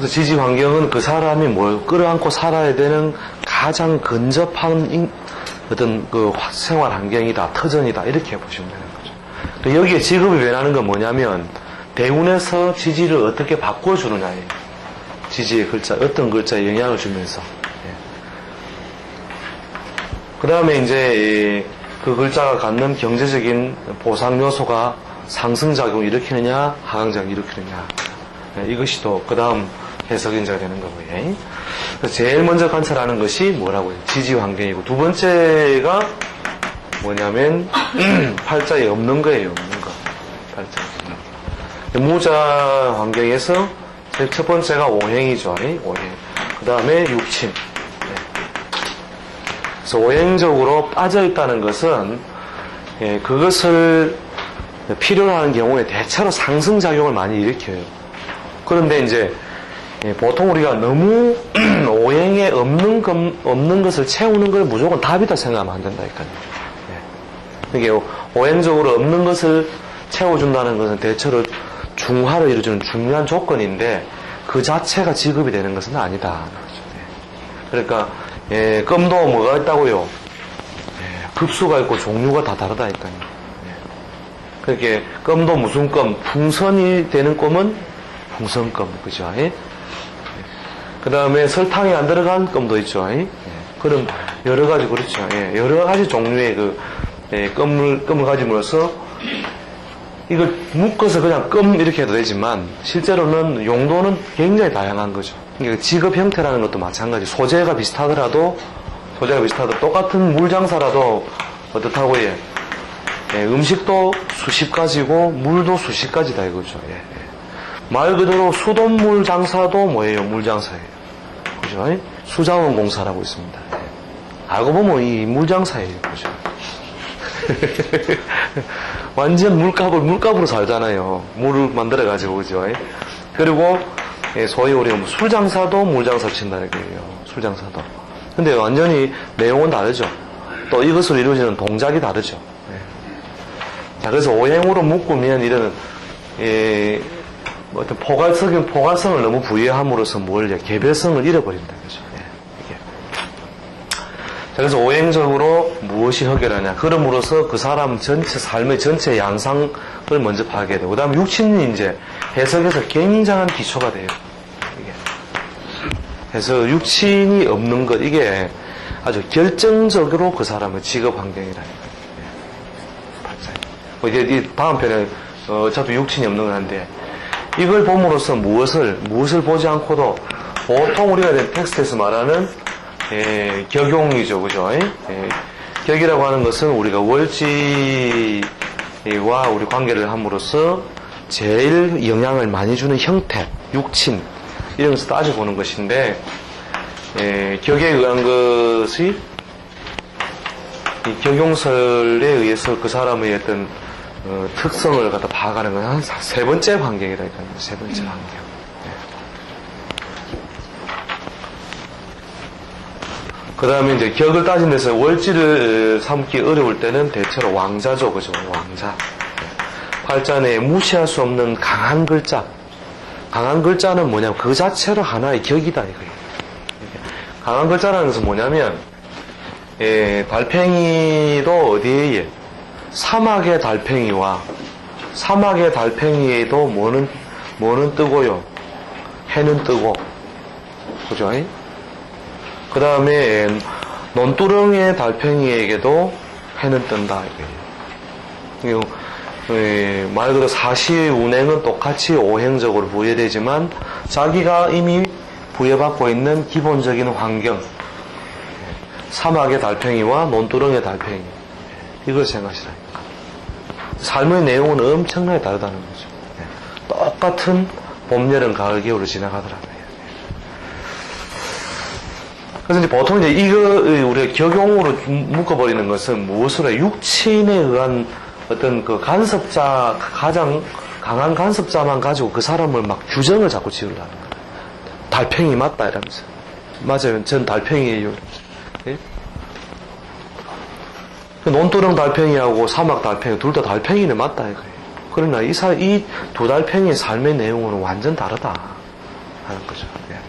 그래서 지지 환경은 그 사람이 뭘 끌어안고 살아야 되는 가장 근접한 인- 어떤 그 화- 생활 환경이다, 터전이다 이렇게 보시면 되는 거죠. 또 여기에 직업이 변하는 건 뭐냐면 대운에서 지지를 어떻게 바꿔주느냐예요. 지지의 글자, 어떤 글자에 영향을 주면서. 그 다음에 이제 이그 글자가 갖는 경제적인 보상 요소가 상승작용을 일으키느냐, 하강작용을 일으키느냐. 네, 이것이 또 그 다음 해석인자가 되는 거고요. 그래서 제일 먼저 관찰하는 것이 뭐라고요? 지지 환경이고 두 번째가 뭐냐면 팔자에 없는 거예요. 없는 거. 팔자. 무자 환경에서 제일 첫 번째가 오행이죠. 오행. 그 다음에 육친. 그래서 오행적으로 빠져 있다는 것은 예, 그것을 필요로 하는 경우에 대체로 상승작용을 많이 일으켜요. 그런데 이제 예, 보통 우리가 너무 오행에 없는, 것, 없는 것을 채우는 걸 무조건 답이다 생각하면 안 된다니까요. 예. 이게 오행적으로 없는 것을 채워준다는 것은 대체로 중화를 이루어주는 중요한 조건인데 그 자체가 지급이 되는 것은 아니다. 예. 그러니까 예, 껌도 뭐가 있다고요? 예, 급수가 있고 종류가 다 다르다니까요. 예. 그렇게 껌도 무슨 껌, 풍선이 되는 껌은 풍선껌, 그죠? 예? 그 다음에 설탕이 안 들어간 껌도 있죠. 예? 그런 여러 가지 그렇죠. 예, 여러 가지 종류의 그 예, 껌을 껌을 가짐으로써 이걸 묶어서 그냥 껌 이렇게 해도 되지만 실제로는 용도는 굉장히 다양한 거죠. 그러니까 직업 형태라는 것도 마찬가지. 소재가 비슷하더라도 소재가 비슷하더라도 똑같은 물장사라도 어떻다고 예. 예, 음식도 수십 가지고 물도 수십 가지다 이거죠. 예, 예. 말 그대로 수돗물 장사도 뭐예요? 물 장사예요. 그죠? 예? 수자원 공사라고 있습니다. 예. 알고 보면 이 물 장사예요. 그죠? 완전 물값을 물값으로 살잖아요. 물을 만들어 가지고 그죠? 예? 그리고 예, 소위 우리가 뭐 술장사도 물 장사 친다는 거예요. 술 장사도. 근데 완전히 내용은 다르죠. 또 이것으로 이루어지는 동작이 다르죠. 예. 자, 그래서 오행으로 묶으면 이런 예, 뭐 어떤 포괄성, 포괄성을 너무 부여함으로써 뭘 개별성을 잃어버린다 그죠. 예, 그래서 오행적으로 무엇이 해결하냐. 그럼으로써 그 사람 전체, 삶의 전체 양상을 먼저 파악해야 되고, 그 다음에 육신이 이제 해석에서 굉장한 기초가 돼요. 이게. 그래서 육신이 없는 것, 이게 아주 결정적으로 그 사람의 직업 환경이라는 거예요. 뭐 이제 이 다음 편에 어, 어차피 육친이 없는 건 한데 이걸 봄으로써 무엇을 무엇을 보지 않고도 보통 우리가 텍스트에서 말하는 예, 격용이죠, 그죠? 예? 격이라고 하는 것은 우리가 월지와 우리 관계를 함으로써 제일 영향을 많이 주는 형태, 육친 이런 것을 따져보는 것인데 예, 격에 의한 것이 이 격용설에 의해서 그 사람의 어떤 어, 특성을 갖다 파악하는 건 한 세 번째 환경이라니까요. 세 번째 환경. 그 다음에 이제 격을 따진 데서 월지를 삼기 어려울 때는 대체로 왕자죠. 그죠? 왕자. 팔자 내에 무시할 수 없는 강한 글자. 강한 글자는 뭐냐면 그 자체로 하나의 격이다. 이거예요. 강한 글자라는 것은 뭐냐면 예, 달팽이도 어디에 예? 사막의 달팽이와 사막의 달팽이에도 뭐는 뭐는 뜨고요. 해는 뜨고. 그죠? 그 다음에 논두렁의 달팽이에게도 해는 뜬다. 말 그대로 사시의 운행은 똑같이 오행적으로 부여되지만 자기가 이미 부여받고 있는 기본적인 환경, 사막의 달팽이와 논두렁의 달팽이, 이걸 생각하시라니까. 삶의 내용은 엄청나게 다르다는 거죠. 예. 똑같은 봄, 여름, 가을, 겨울을 지나가더라고요. 그래서 이제 보통 이제 이거 우리가 격용으로 묶어버리는 것은 무엇으로 육친에 의한 어떤 그 간섭자 가장 강한 간섭자만 가지고 그 사람을 막 규정을 자꾸 지으려는 거예요. 달팽이 맞다 이러면서 맞아요. 전 달팽이에요. 예? 논두렁 달팽이하고 사막 달팽이 둘 다 달팽이는 맞다 이거예요. 그러나 이 두 달팽이의 삶의 내용은 완전 다르다. 하는 거죠. 예.